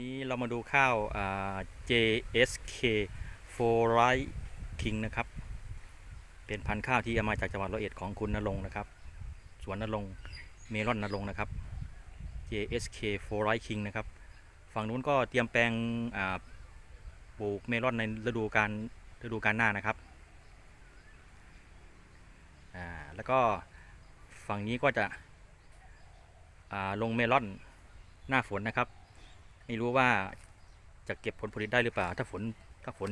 นี้เรามาดูข้าว JSK 4 Right King นะครับ เป็นพันธุ์ข้าวที่เอามาจากจังหวัดร้อยเอ็ดของคุณนรงนะครับ สวนนรงเมลอนนรงนะครับ JSK 4 Right King นะครับ ฝั่งนู้นก็เตรียมแปลงปลูกเมลอนในฤดูกาลฤดูกาลหน้านะครับ แล้วก็ฝั่งนี้ก็จะลงเมลอนหน้าฝนนะครับ ไม่รู้ว่าจะเก็บผลผลิตได้หรือเปล่า ถ้าฝนถ้าฝน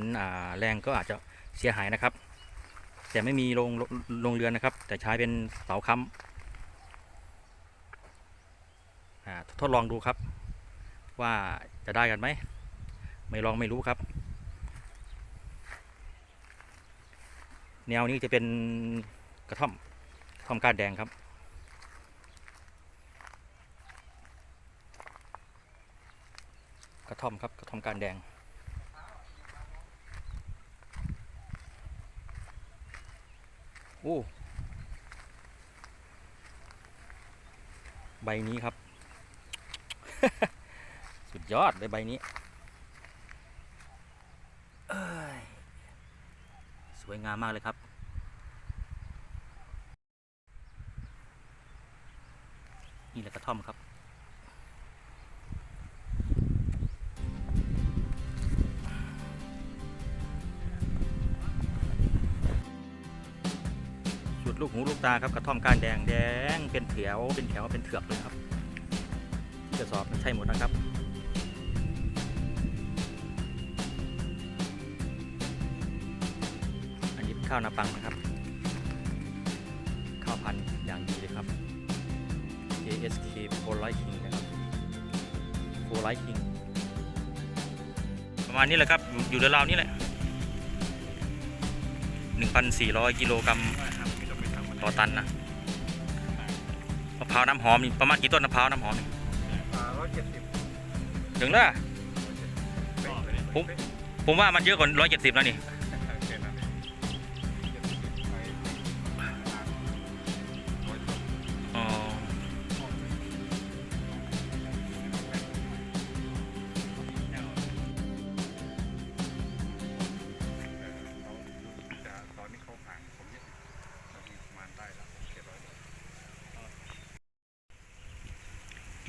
แรงก็อาจจะเสียหายนะครับ แต่ไม่มีโรงโรงโรงเรือนนะครับ แต่ใช้เป็นเสาค้ำอ่าทดลองดูครับ ว่าจะได้กันไหม ไม่ลองไม่รู้ครับ แนวนี้จะเป็นกระท่อมกระท่อมก้านแดงครับ กระท่อมครับกระท่อมการแดงโอ้ใบนี้ครับ สุดยอดเลยใบนี้ สวยงามมากเลยครับนี่แหละกระท่อมครับ ลูกหูลูกตาครับกระท่อมก้านแดงแดงเป็นแถวเป็นแถวเป็นเถือกเลยครับที่กระสอบใช่หมดนะครับอันนี้ข้าวนาปังนะครับข้าวพันธุ์อย่างดีเลยครับ ASK 4 Light King นะครับ4 Light King ประมาณนี้แหละครับ อยู่อยู่ราวนี้แหละ 1,400 กิโลกรัม ต่อตันนะมะพร้าวน้ำหอมนี่ประมาณกี่ต้นมะพร้าวน้ำหอมนี่ร้อยเจ็ดสิบถึงแล้วผมผมว่ามันเยอะกว่าร้อยเจ็ดสิบแล้วนี่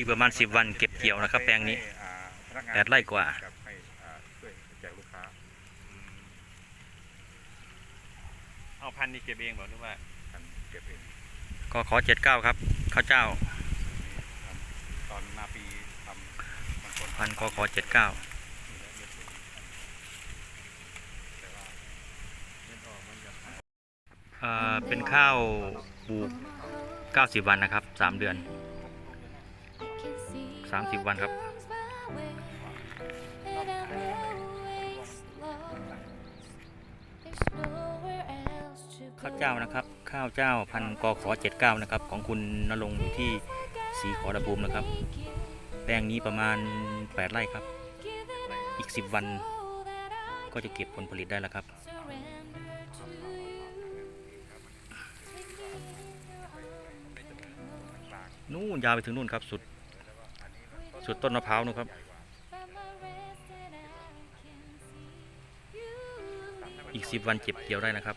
อีกประมาณสิบวันเก็บเกี่ยวนะครับ แปลงนี้แปดไร่กว่ากับให้อ่าช่วยแจกลูกค้าเอาพันธุ์นี่เก็บเองบอกหรือว่าท่านเก็บเองก็ขอเจ็ดเก้าครับข้าวเจ้าทำตอนนาปีทำบางคนพันกขอเจ็ดเก้าแต่ว่าเล่นออกมันจะอ่าเป็นข้าวปลูกเก้าสิบวันนะครับสามเดือน สามสิบวันครับข้าวเจ้านะครับ ข้าวเจ้าพันกอขอเจ็ดเก้านะครับ ของคุณนรงอยู่ที่สีขอระบุมนะครับ แปลงนี้ประมาณแปดไร่ครับ อีกสิบวันก็จะเก็บผลผลิตได้แล้วครับนู่นยาวไปถึงนู่นครับ สุด สุดต้นมะพร้าวนู่ครับ อีกสิบวันเก็บเกี่ยวได้นะครับ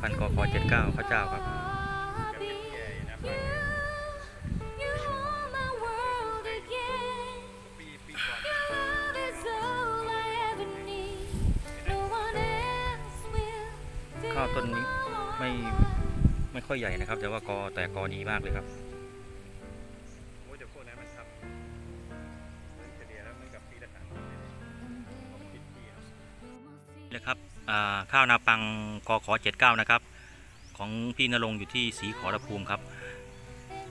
พันกขอเจ็ดเก้าข้าเจ้าครับ ค่อยใหญ่นะครับ แต่ว่ากอแต่กอดีมากเลยครับโอ้ยเดี๋ยวพวกนั้นมันทำเหมือนเฉลี่ยแล้วเหมือนกับปีละครั้งเลยผมคิดที่ครับนี่แหละครับอ่าข้าวนาปังกขอ79 นะครับ ของพี่นรงค์อยู่ที่สีขอรภูมิครับ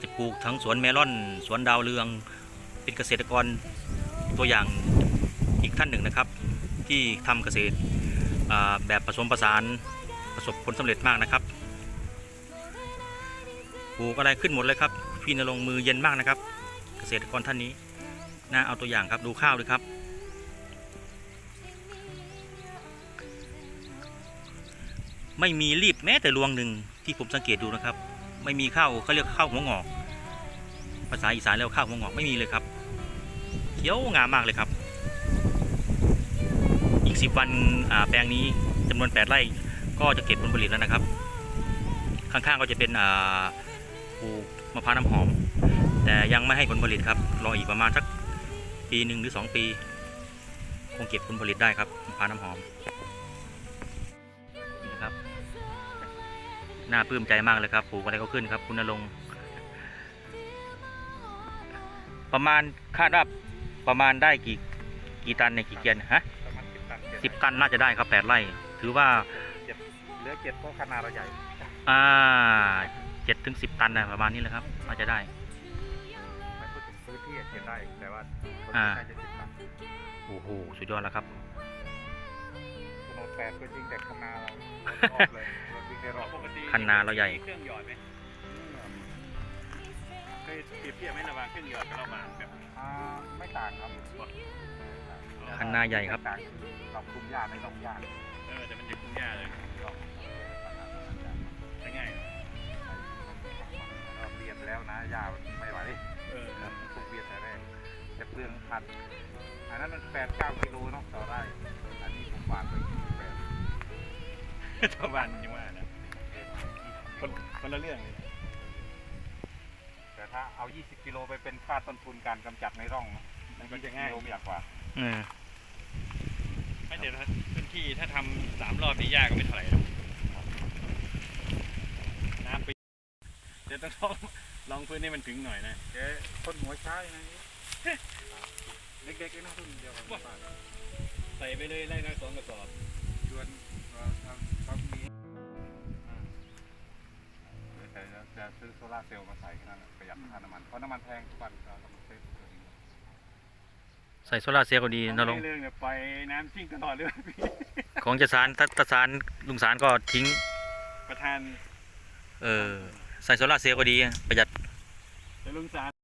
จะปลูกทั้งสวนเมลอนสวนดาวเรือง เป็นเกษตรกรตัวอย่างอีกท่านหนึ่งนะครับ ที่ทำเกษตรอ่าแบบผสมผสานประสบผลสำเร็จมากนะครับ ปลูกอะไรขึ้นหมดเลยครับ พี่นรงมือเย็นมากนะครับ เกษตรกรท่านนี้น่าเอาตัวอย่างครับดูข้าวเลยครับ ไม่มีรีบแม้แต่รวงหนึ่งที่ผมสังเกตดูนะครับ ไม่มีข้าวเขาเรียกข้าวหัวงอก ภาษาอีสานเรียกข้าวหัวงอกไม่มีเลยครับเขียวงามมากเลยครับ อีกสิบวันแปลงนี้จำนวนแปดไร่ก็จะเก็บผลผลิตแล้วนะครับ ข้างๆก็จะเป็นอ่า ปลูกมะพร้าวน้ำหอม แต่ยังไม่ให้ผลผลิตครับ รออีกประมาณสักปีหนึ่งหรือสองปี คงเก็บผลผลิตได้ครับมะพร้าวน้ำหอมนี่นะครับน่าปลื้มใจมากเลยครับปลูกอะไรก็ขึ้นครับ คุณนรงค์ประมาณคาดว่าประมาณได้กี่กี่ตันในยกี่เกียนฮะประมาณสิบตันสิบตันน่าจะได้ครับแปดไร่ ถือว่าเจ็ดเหลือเจ็ดเพราะขนาดเราใหญ่อ่า เจ็ดถึงสิบตันนะประมาณนี้แหละครับน่าจะได้ไม่พูดถึงพื้นที่อะเจ็ดไร่แต่ว่าคนอ่าน่าจะสิบตันโอ้โหสุดยอดแล้วครับถนนแปดก็จริงแต่ขนาดเรารอบเลยเราวิ่งได้รอบปกติคันนาเราใหญ่มีเครื่องหยอดไหมเคยเปรียบเทียบไหมระหว่างเครื่องหยอดกับระหว่างแบบอ่าไม่ต่างครับคันนาใหญ่ครับไม่ต่างเราคุมหญ้าไม่ต้องหญ้าเออแต่มันจะคุ้มยากเลย แล้วนะหญ้าไม่ไหวเออครับถูกเบียดแต่แรกจะเปลืองพันอันนั้นมันแปดเก้ากิโลเนาะต่อไร่อันนี้ผมฝากไปแปดชาวบ้านยังว่านะคนคนละเรื่องเลยนะแต่ถ้าเอา 20 กิโลไปเป็นค่าต้นทุนการกำจัดในร่องมันก็จะง่ายไม่อยากกว่าเออไม่เดี๋ยวถ้าพื้นที่ถ้าทำสามรอบนี่ยากก็ไม่เท่าไหร่หรอกน้ำไปเดี๋ยวต้อง ลองลองพื้นให้มันถึงหน่อยนะแกคนหัวช้าอย่างนี้เด็กๆไอ้น้องรุ่นเดียวกันบ้านใส่ไปเลยไล่น้อยสองกระสอบชวนเราทำเขามีแต่จะจะซื้อโซลาร์เซลล์มาใส่แค่นั้นแหละประหยัดค่าน้ำมันเพราะน้ำมันแพงทุกวันเราต้องเซฟตัวเองใส่โซลาร์เซลล์ก็ดีนะลงไม่เรื่องเนี่ยปล่อยน้ำทิ้งตลอดเลยพี่ของจะสารถ้าถ้าสารลุงสารก็ทิ้งประธาน เออ ใส่โซลาร์เซลล์ก็ดี ประหยัดแต่ลุงสาร